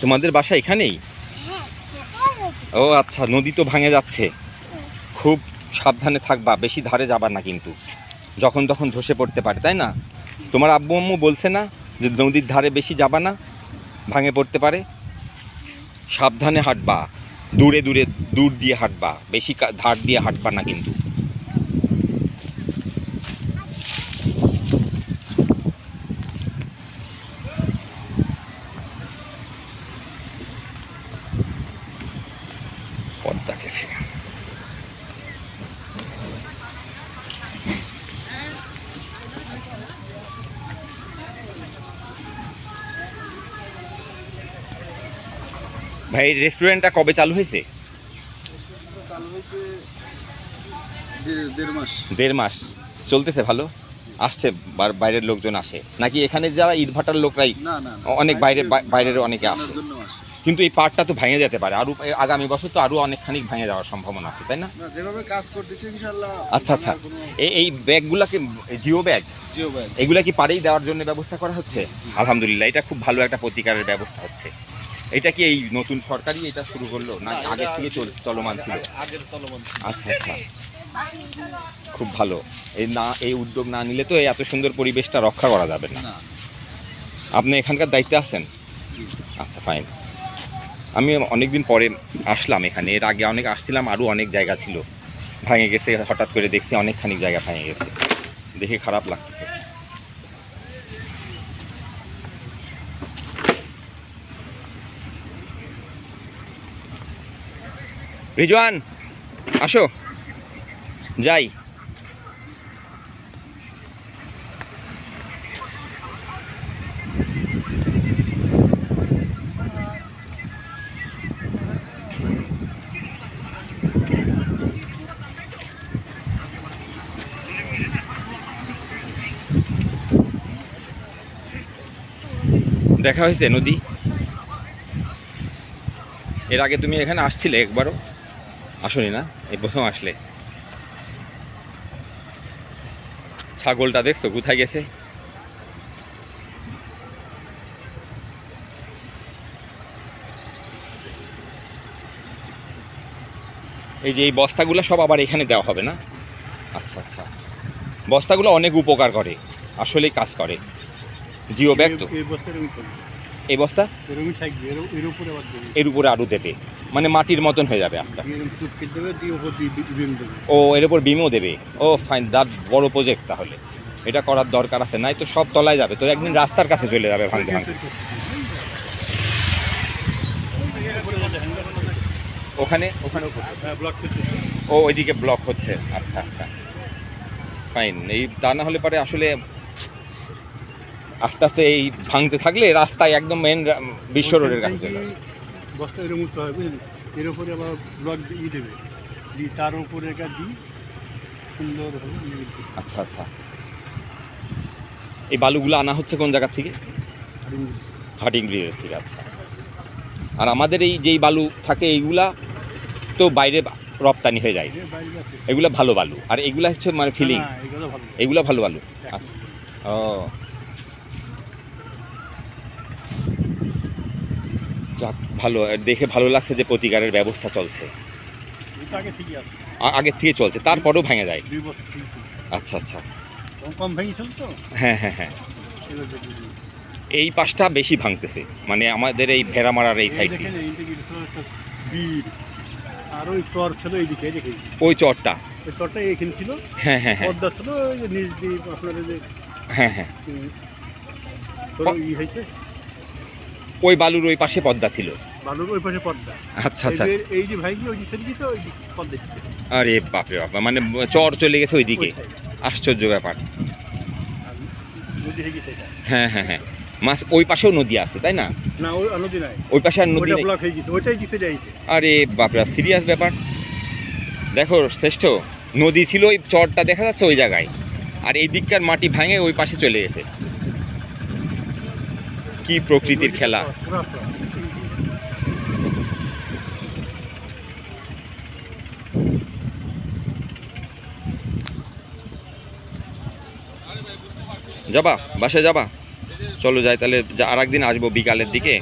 তোমাদের বাসা এখানেই? হ্যাঁ ও আচ্ছা নদী তো ভাঙে যাচ্ছে। খুব সাবধানে থাকবা বেশি ধারে যাবা না কিন্তু। যখন তখন ধসে পড়তে পারে তাই না? তোমার আব্বু আম্মু বলছে না যে নদীর ধারে বেশি যাবা না ভাঙে পড়তে পারে? সাবধানে হাঁটবা দূরে দূরে দূর দিয়ে হাঁটবা বেশি ধার দিয়ে হাঁটবা না কিন্তু। ক্যাফে ভাই রেস্টুরেন্টটা কবে চালু হয়েছে? দেড় মাস। দেড় মাস। চলতেছে ভালো? আসছে বাইরের লোকজন আসে। নাকি এখানে যারা ইটভাটার লোকরাই। অনেক বাইরে- বাইরের অনেকে আসে। কিন্তু এই পার্টটা তো ভেঙে যেতে পারে। আরও আগামী বছর তো আরও অনেকখানি ভেঙে যাওয়ার সম্ভাবনা আছে তাই না? যেভাবে কাজ করতেছে ইনশাআল্লাহ আচ্ছা আচ্ছা। এই এই ব্যাগগুলাকে জিও ব্যাগ? Geo bag. এগুলা কি পাড়েই দেওয়ার জন্য ব্যবস্থা করা হচ্ছে? আলহামদুলিল্লাহ এটা খুব ভালো একটা প্রতিকারের ব্যবস্থা হচ্ছে। এটা কি এই নতুন সরকারই এটা শুরু করল? না আগের থেকে চল- চলমান ছিল? আগের চলমান আচ্ছা আচ্ছা। খুব ভালো। এই না এই উদ্যোগ না নিলে তো এই এত সুন্দর পরিবেশটা রক্ষা করা যাবে না। আপনি এখানকার দায়িত্বে আছেন? আচ্ছা ফাইন আমি অনেক দিন পরে আসলাম এখানে। এর আগে অনেক আসছিলাম আরও অনেক জায়গা ছিল। ভেঙে গেছে হঠাৎ করে দেখছি অনেকখানি জায়গা ভেঙে গেছে। দেখে খারাপ লাগছে। রিজওয়ান আসো। যাই। দেখা হয়েছে নদী। এর আগে তুমি এখানে আসছিলে একবারও? আসনি না? এই প্রথম আসলে। ছাগলটা দেখছ, কোথায় গেছে? এই যে এই বস্তাগুলো সব আবার এখানে দেওয়া হবে না? আচ্ছা আচ্ছা। বস্তাগুলো অনেক উপকার করে, আসলেই কাজ করে। জিও ব্যাগ তো। এই বস্তা? এর উপরে আরও দেবে। মানে মাটির মতন হয়ে যাবে আস্তে ও এর উপর বিমও দেবে? ও ফাইন দার বড় প্রজেক্ট তাহলে। এটা করার দরকার আছে। নাই তো সব তলায় যাবে। তো একদিন রাস্তার কাছে চলে যাবে ভাঙতে ভাঙতে। ওখানে? ওখানে হ্যাঁ ও ওইদিকে ব্লক হচ্ছে। আচ্ছা আচ্ছা। ফাইন এই তা না হলে পরে আসলে আস্তে আস্তে এই ভাঙতে থাকলে রাস্তায় একদম মেন বিশ্ব রোডের কাছে চলে। বস্তা এরকম হয় বুঝলি? এর উপরে আবার ব্লক দিয়ে দেবে। দিয়ে তার উপরে একটা দিই সুন্দর। আচ্ছা আচ্ছা। এই বালুগুলো আনা হচ্ছে কোন জায়গা থেকে? আর ব্রিজের থেকে আচ্ছা। আর আমাদের এই যেই বালু থাকে এইগুলা তো বাইরে রপ্তানি হয়ে যায়। আছে। এগুলা ভালো বালু। আর এগুলা হচ্ছে মানে ফিলিং ভালো। এগুলা ভালো বালু। আচ্ছা। ও। যাক ভালো। দেখে ভালো লাগছে যে প্রতিকারের ব্যবস্থা চলছে। আগের থেকে চলছে তারপরেও ভেঙে যায়। আচ্ছা আচ্ছা। কম কম ভেঙেছিল তো? হ্যাঁ হ্যাঁ হ্যাঁ। এই পাশটা বেশি ভাঙতেছে। মানে আমাদের এই ভেড়ামারার এই সাইড আর ওই চর ছিল এইদিকে ওই চরটা। ওই চরটা এইখানে ছিল। হ্যাঁ হ্যাঁ হ্যাঁ। পদ্মা ছিল যে হ্যাঁ হ্যাঁ। হয়েছে। ওই বালুর ওই পাশে পদ্মা ছিল। বালুর ওই পাশে পদ্মা। আচ্ছা আচ্ছা। এই যে- ভাইগুলো ওই যে ছেড়ে ওই পদ্মা আরে বাপরে বাপ মানে চর চলে গেছে ওইদিকে। ওই side। আশ্চর্য ব্যাপার। হয়ে হ্যাঁ হ্যাঁ মাছ ওই পাশেও নদী আছে তাই না? না ওই নদী নাই। ওই পাশে আর নদী ব্লক হয়ে গেছে ওইটাই দিছে যাইছে আরে বাপরে সিরিয়াস ব্যাপার। দেখো শ্রেষ্ঠ নদী ছিল ওই চরটা দেখা যাচ্ছে ওই জায়গায়। আর এই দিককার মাটি ভাঙে ওই পাশে চলে গেছে। কি প্রকৃতির খেলা। যাবা বাসে যাবা চলো যাই তাহলে আর একদিন আসব বিকালের দিকে